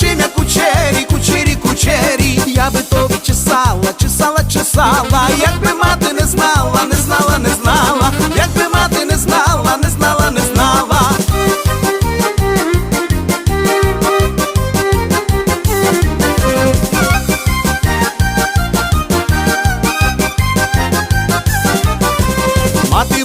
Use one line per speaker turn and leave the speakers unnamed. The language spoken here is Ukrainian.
шимя кучері, кучері, кучері, я би тобі чесала, чесала, чесала, якби мати не знала, не знала, не знала, як би мати не знала, не знала, не знала. Мати